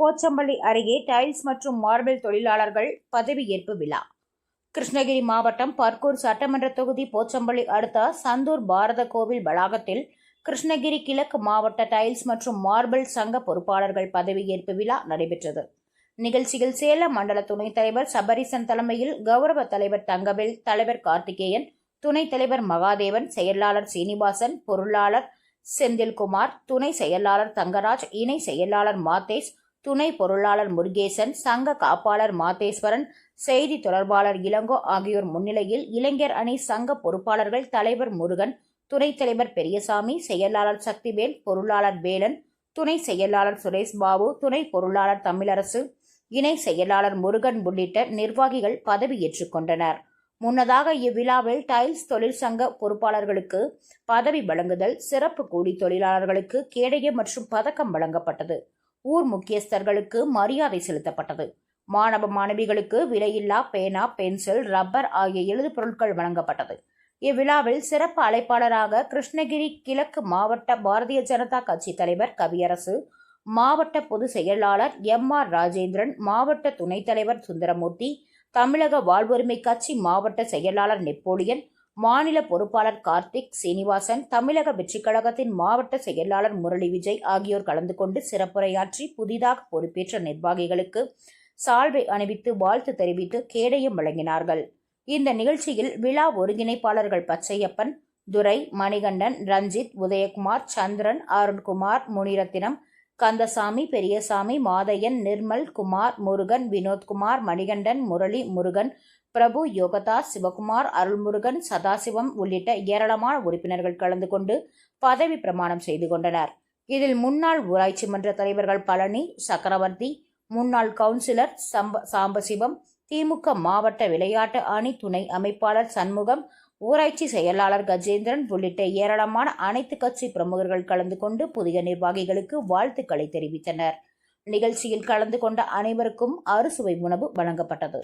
போச்சம்பள்ளி அருகே டைல்ஸ் மற்றும் மார்பிள் தொழிலாளர்கள் பதவியேற்பு விழா. கிருஷ்ணகிரி மாவட்டம் பர்கூர் சட்டமன்ற தொகுதி போச்சம்பள்ளி அடுத்த சந்தூர் பாரத கோவில் வளாகத்தில் கிருஷ்ணகிரி கிழக்கு மாவட்ட டைல்ஸ் மற்றும் மார்பிள் சங்க பொறுப்பாளர்கள் பதவியேற்பு விழா நடைபெற்றது. நிகழ்ச்சியில் சேலம் மண்டல துணைத் தலைவர் சபரிசன் தலைமையில் கௌரவ தலைவர் தங்கவேல் தலைவர் கார்த்திகேயன் துணைத் தலைவர் மகாதேவன் செயலாளர் சீனிவாசன் பொருளாளர் செந்தில்குமார் துணை செயலாளர் தங்கராஜ் இணை செயலாளர் மாதேஷ் துணை பொருளாளர் முருகேசன் சங்க காப்பாளர் மாதேஸ்வரன் செய்தி தொடர்பாளர் இளங்கோ ஆகியோர் முன்னிலையில் இளைஞர் அணி சங்க பொறுப்பாளர்கள் தலைவர் முருகன் துணைத் தலைவர் பெரியசாமி செயலாளர் சக்திவேல் பொருளாளர் வேலன் துணை செயலாளர் சுரேஷ் பாபு துணை பொருளாளர் தமிழரசு இணை செயலாளர் முருகன் உள்ளிட்ட நிர்வாகிகள் பதவியேற்றுக் கொண்டனர். முன்னதாக இவ்விழாவில் டைல்ஸ் தொழிற்சங்க பொறுப்பாளர்களுக்கு பதவி வழங்குதல் சிறப்பு கூலி தொழிலாளர்களுக்கு கேடயம் மற்றும் பதக்கம் வழங்கப்பட்டது. ஊர் முக்கியஸ்தர்களுக்கு மரியாதை செலுத்தப்பட்டது. மாணவ மாணவிகளுக்கு விலையில்லா பேனா பென்சில் ரப்பர் ஆகிய எழுது பொருட்கள் வழங்கப்பட்டது. இவ்விழாவில் சிறப்பு அழைப்பாளராக கிருஷ்ணகிரி கிழக்கு மாவட்ட பாரதிய ஜனதா கட்சி தலைவர் கவியரசு மாவட்ட பொதுச் செயலாளர் எம் ஆர் ராஜேந்திரன் மாவட்ட துணைத் தலைவர் சுந்தரமூர்த்தி தமிழக வாழ்வுரிமை கட்சி மாவட்ட செயலாளர் நெப்போலியன் மாநில பொறுப்பாளர் கார்த்திக் சீனிவாசன் தமிழக வெற்றிக் கழகத்தின் மாவட்ட செயலாளர் முரளி விஜய் ஆகியோர் கலந்து கொண்டு சிறப்புரையாற்றி புதிதாக பொறுப்பேற்ற நிர்வாகிகளுக்கு சால்வை அணிவித்து வாழ்த்து தெரிவித்து கேடயம் வழங்கினார்கள். இந்த நிகழ்ச்சியில் விழா ஒருங்கிணைப்பாளர்கள் பச்சையப்பன் துரை மணிகண்டன் ரஞ்சித் உதயகுமார் சந்திரன் அருண்குமார் முனிரத்தினம் கந்தசாமி பெரியசாமி மாதையன் நிர்மல் குமார் முருகன் வினோத்குமார் மணிகண்டன் முரளி முருகன் பிரபு யோகதாஸ் சிவகுமார் அருள்முருகன் சதாசிவம் உள்ளிட்ட ஏராளமான உறுப்பினர்கள் கலந்து கொண்டு பதவி பிரமாணம் செய்து கொண்டனர். இதில் முன்னாள் ஊராட்சி மன்ற தலைவர்கள் பழனி சக்கரவர்த்தி முன்னாள் கவுன்சிலர் சம்ப சாம்பசிவம் திமுக மாவட்ட விளையாட்டு அணி துணை அமைப்பாளர் சண்முகம் ஊராட்சி செயலாளர் கஜேந்திரன் உள்ளிட்ட ஏராளமான அனைத்து கட்சி பிரமுகர்கள் கலந்து கொண்டு புதிய நிர்வாகிகளுக்கு வாழ்த்துக்களை தெரிவித்தனர். நிகழ்ச்சியில் கலந்து கொண்ட அனைவருக்கும் அறுசுவை உணவு வழங்கப்பட்டது.